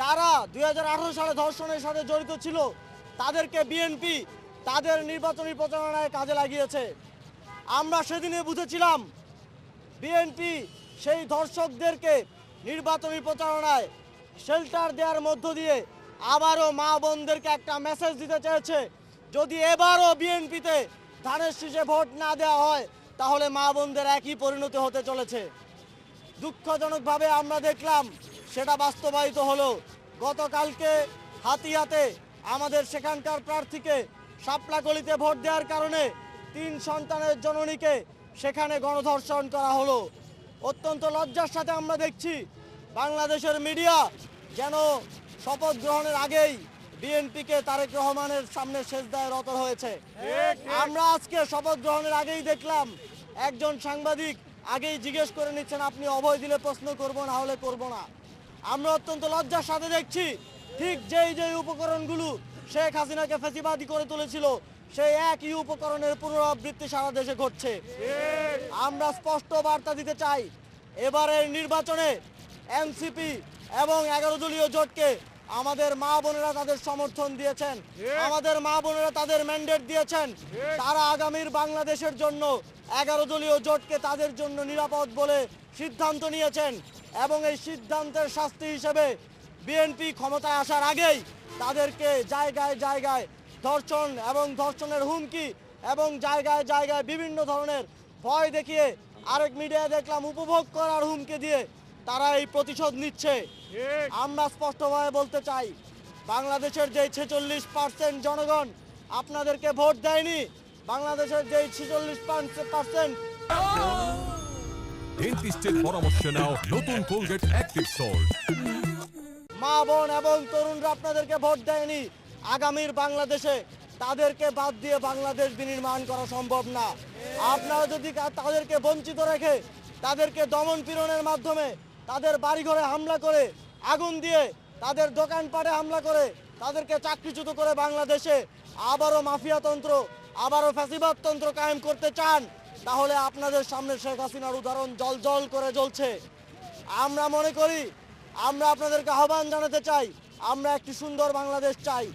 যারা দুই হাজার আঠারো সালে ধর্ষণের সাথে জড়িত ছিল, তাদেরকে বিএনপি তাদের নির্বাচনী প্রচারণায় কাজে লাগিয়েছে। আমরা সেদিনে বুঝেছিলাম, বিএনপি সেই ধর্ষকদেরকে নির্বাচনী প্রচারণায় শেল্টার দেওয়ার মধ্য দিয়ে আবারও মা বোনদেরকে একটা মেসেজ দিতে চেয়েছে, যদি এবারও বিএনপিতে ধানের শীষে ভোট না দেওয়া হয়, তাহলে মা বোনদের একই পরিণতি হতে চলেছে। দুঃখজনকভাবে আমরা দেখলাম সেটা বাস্তবায়িত হলো। গতকালকে হাতিয়াতে আমাদের সেখানকার প্রার্থীকে শাপলা গলিতে ভোট দেওয়ার কারণে তিন সন্তানের জননীকে সেখানে গণধর্ষণ করা হলো। অত্যন্ত লজ্জার সাথে আমরা দেখছি বাংলাদেশের মিডিয়া যেন শপথ গ্রহণের আগেই বিএনপিকে তারেক রহমানের সামনে শেষদায় রত হয়েছে। আমরা আজকে শপথ গ্রহণের আগেই দেখলাম একজন সাংবাদিক আগেই জিজ্ঞেস করে নিচ্ছেন, আপনি অভয় দিলে প্রশ্ন করব, না হলে করব না। আমরা অত্যন্ত লজ্জার সাথে দেখছি। ঠিক যেই যেই উপকরণগুলো শেখ হাসিনাকে ফেসিবাদী করে তুলেছিল, সেই একই উপকরণের পুনরাবৃত্তি সারা দেশে ঘটছে। আমরা স্পষ্ট বার্তা দিতে চাই, এবারের নির্বাচনে এনসিপি এবং এগারো দলীয় জোটকে আমাদের মা বোনেরা তাদের সমর্থন দিয়েছেন, আমাদের মা বোনেরা তাদের ম্যান্ডেট দিয়েছেন। তারা আগামীর বাংলাদেশের জন্য এগারো দলীয় জোটকে তাদের জন্য নিরাপদ বলে সিদ্ধান্ত নিয়েছেন। এবং এই সিদ্ধান্তের শাস্তি হিসেবে বিএনপি ক্ষমতায় আসার আগেই তাদেরকে জায়গায় জায়গায় ধর্ষণ এবং ধর্ষণের হুমকি এবং জায়গায় জায়গায় বিভিন্ন ধরনের ভয় দেখিয়ে আরেক মিডিয়া দেখলাম উপভোগ করার হুমকি দিয়ে তারা এই প্রতিশোধ নিচ্ছে। আমরা স্পষ্টভাবে বলতে চাই, বাংলাদেশের যে ছেচল্লিশ পার্সেন্ট জনগণ আপনাদেরকে ভোট দেয়নি, বাংলাদেশের যে ছেচল্লিশ পার্সেন্ট ডেন্টিস্টের পরামর্শ নাও নতুন কোলগেট অ্যাক্টিভ সল্ট। মা, বোন এবং তরুণরা আপনাদেরকে ভোট দেয়নি। আগামীর বাংলাদেশে তাদেরকে বাদ দিয়ে বাংলাদেশ বিনির্মাণ করা সম্ভব না। আপনারা যদি তাদেরকে বঞ্চিত রেখে তাদেরকে দমন পীড়নের মাধ্যমে তাদের বাড়িঘরে হামলা করে আগুন দিয়ে তাদের দোকানপাটে হামলা করে তাদেরকে চাকরিচ্যুত করে বাংলাদেশে আবারও মাফিয়াতন্ত্র, আবারও ফ্যাসিবাদতন্ত্র কায়েম করতে চান তাহলে আপনাদের সামনে শেখ হাসিনার উদাহরণ জল জল করে জ্বলছে। আমরা মনে করি, আমরা আপনাদেরকে আহ্বান জানাতে চাই, আমরা একটি সুন্দর বাংলাদেশ চাই।